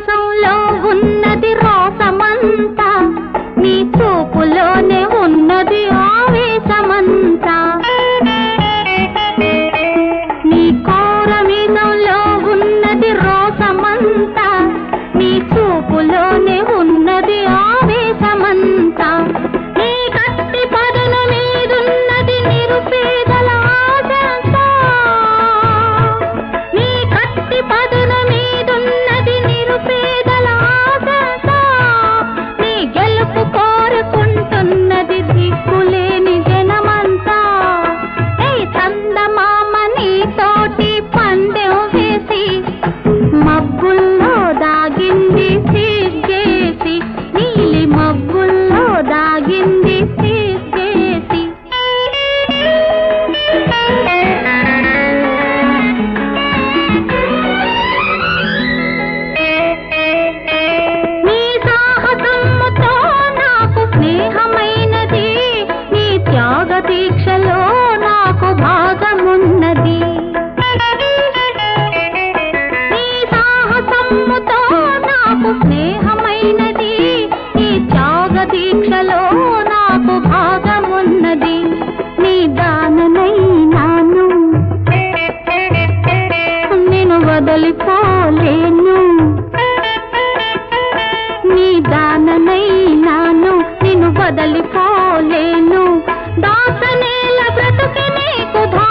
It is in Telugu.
దేశంలో ఉన్నది రోసమంతా నీ చూపులోనే ఉన్నది ఆవేశమంతా. నీ కోరమీనంలో ¡Muli! దీక్షలో నాకు భాగమున్నది. నీ దాననై నాను. నేను వదలిపోలేను. నీ దాననై నాను. నిన్ను వదలిపోలేను. దాసనేల బ్రతుకి నీకు